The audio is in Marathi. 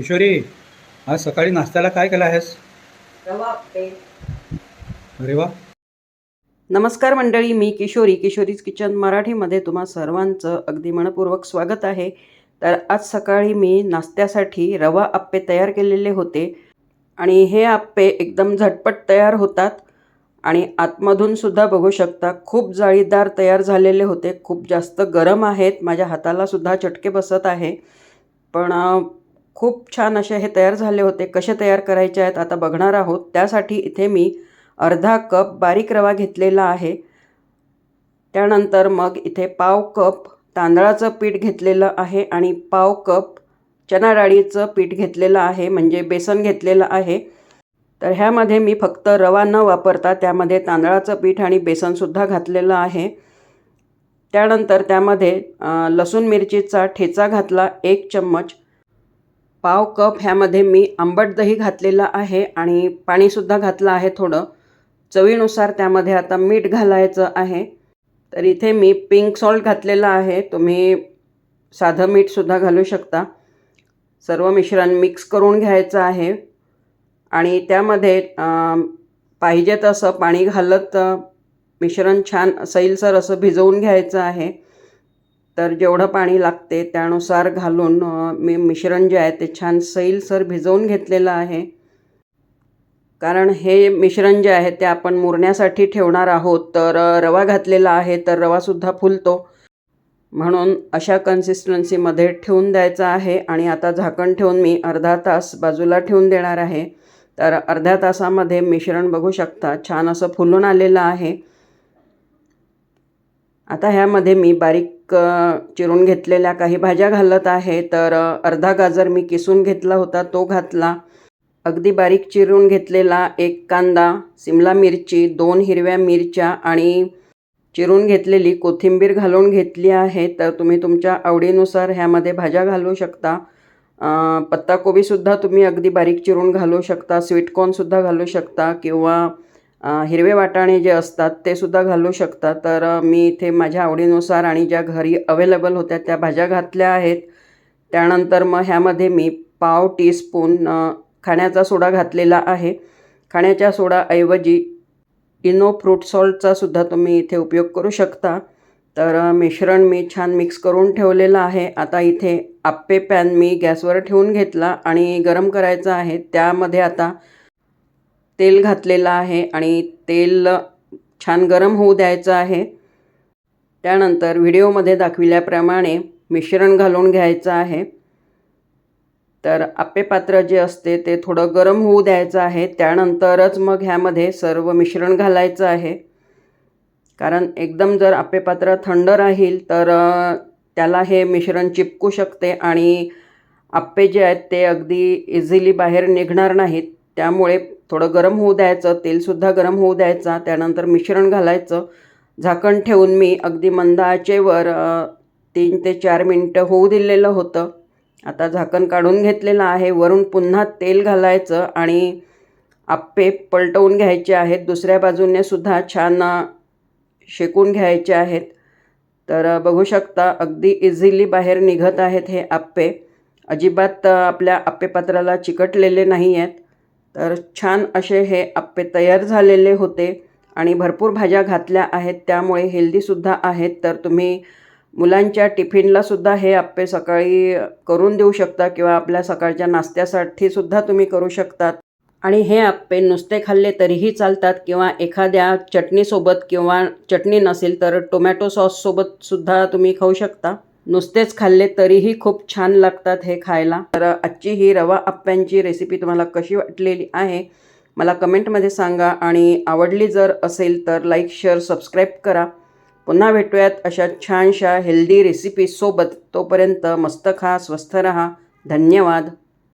किशोरी आज सकाळी नाश्त्याला काय केलं आहेस? अरे वा. नमस्कार मंडळी मी किशोरी किशोरीज किचन मराठीमध्ये तुम्हा सर्वांचं अगदी मनपूर्वक स्वागत आहे. तर आज सकाळी मी नाश्त्यासाठी रवा आप्पे तयार केलेले होते आणि हे आप्पे एकदम झटपट तयार होतात आणि आतमधून सुद्धा बघू शकता खूप जाळीदार तयार झालेले होते. खूप जास्त गरम आहेत माझ्या हाताला सुद्धा चटके बसत आहे. पण खूप छान असे हे तयार झाले होते. कसे तयार करायचे आहेत आता बघणार आहोत. त्यासाठी इथे मी अर्धा कप बारीक रवा घेतलेला आहे. त्यानंतर मग इथे पाव कप तांदळाचं पीठ घेतलेलं आहे आणि पाव कप चना डाळीचं पीठ घेतलेलं आहे म्हणजे बेसन घेतलेलं आहे. तर ह्यामध्ये मी फक्त रवा न वापरता त्यामध्ये तांदळाचं पीठ आणि बेसनसुद्धा घातलेलं आहे. त्यानंतर त्यामध्ये लसूण मिरचीचा ठेचा घातला एक चम्मच. पाव कप ह्यामध्ये मी आंबट दही घातलेलं आहे आणि पाणीसुद्धा घातलं आहे थोडं. चवीनुसार त्यामध्ये आता मीठ घालायचं आहे. तर इथे मी पिंक सॉल्ट घातलेलं आहे. तुम्ही साधं मीठसुद्धा घालू शकता. सर्व मिश्रण मिक्स करून घ्यायचं आहे. आणि त्यामध्ये पाहिजे तसं पाणी घालत मिश्रण छान सैलसर असं भिजवून घ्यायचं आहे. तर जेवढं पाणी लागते त्यानुसार घालून मी मिश्रण जे आहे ते छान सैलसर भिजवून घेतलेलं आहे. कारण हे मिश्रण जे आहे ते आपण मुरण्यासाठी ठेवणार आहोत तर रवा घातलेला आहे तर रवासुद्धा फुलतो. म्हणून अशा कन्सिस्टन्सीमध्ये ठेवून द्यायचं आहे आणि आता झाकण ठेवून मी अर्धा तास बाजूला ठेवून देणार आहे. तर अर्ध्या तासामध्ये मिश्रण बघू शकता छान असं फुलून आलेलं आहे. आता ह्यामध्ये मी बारीक चिरून घेतलेल्या काही भाज्या घालत आहे. तर अर्धा गाजर मी किसून घेतला होता तो घातला. अगदी बारीक चिरून घेतलेला एक कांदा सिमला मिरची दोन हिरव्या मिरच्या आणि चिरून घेतलेली कोथिंबीर घालून घेतली आहे. तर तुम्ही तुमच्या आवडीनुसार ह्यामध्ये भाज्या घालू शकता. पत्ताकोबीसुद्धा तुम्ही अगदी बारीक चिरून घालू शकता स्वीटकॉर्नसुद्धा घालू शकता किंवा हिरवे वाटाणे जे असतात ते सुद्धा घालू शकता. तर मी इथे माझ्या आवडीनुसार आणि ज्या घरी अवेलेबल होत्या त्या भाज्या घातल्या आहेत. त्यानंतर मग ह्यामध्ये मी पाव टीस्पून खाण्याचा सोडा घातलेला आहे. खाण्याच्या सोडाऐवजी इनो फ्रूट सॉल्टचा सुद्धा तुम्ही इथे उपयोग करू शकता. तर मिश्रण मी छान मिक्स करून ठेवलेलं आहे. आता इथे आप्पे पॅन मी गॅसवर ठेवून घेतला आणि गरम करायचा आहे. त्यामध्ये आता तेल घातलेलं आहे आणि तेल छान गरम होऊ द्यायचं आहे. त्यानंतर व्हिडिओमध्ये दाखविल्याप्रमाणे मिश्रण घालून घ्यायचं आहे. तर आप्पे पात्र जे असते ते थोडं गरम होऊ द्यायचं आहे. त्यानंतरच मग ह्यामध्ये सर्व मिश्रण घालायचं आहे. कारण एकदम जर आप्पे पात्र थंड राहील तर त्याला हे मिश्रण चिपकू शकते आणि आप्पे जे आहेत ते अगदी इझिली बाहेर निघणार नाहीत. त्यामुळे थोडं गरम होऊ द्यायचं तेलसुद्धा गरम होऊ द्यायचा त्यानंतर मिश्रण घालायचं. झाकण ठेवून मी अगदी मंद आचेवर तीन ते चार मिनटं होऊ दिलेलं होतं. आता झाकण काढून घेतलेलं आहे. वरून पुन्हा तेल घालायचं आणि आप्पे पलटवून घ्यायचे आहेत. दुसऱ्या बाजूने सुद्धा छान शेकून घ्यायचे आहेत. तर बघू शकता अगदी इझिली बाहेर निघत आहेत हे आप्पे. अजिबात आपल्या आप्पेपात्राला चिकटलेले नाही आहेत तर छान असे हे आप्पे तयार झालेले होते आणि भरपूर भाज्या घातल्या आहेत. त्यामुळे हेल्दीसुद्धा आहेत. तर तुम्ही मुलांच्या टिफिनलासुद्धा हे आप्पे सकाळी करून देऊ शकता किंवा आपल्या सकाळच्या नाश्त्यासाठी सुद्धा तुम्ही करू शकतात. आणि हे आप्पे नुसते खाल्ले तरीही चालतात किंवा एखाद्या चटणीसोबत किंवा चटणी नसेल तर टोमॅटो सॉससोबतसुद्धा तुम्ही खाऊ शकता. नुसतेच खाल्ले तरीही खूप छान लागतात हे खायला. तर आजची ही रवा आप्प्यांची रेसिपी तुम्हाला कशी वाटलेली आहे मला कमेंटमध्ये सांगा. आणि आवडली जर असेल तर लाईक शेअर सबस्क्राईब करा. पुन्हा भेटूयात अशा छानशा हेल्दी रेसिपीसोबत तोपर्यंत मस्त खा स्वस्थ रहा. धन्यवाद.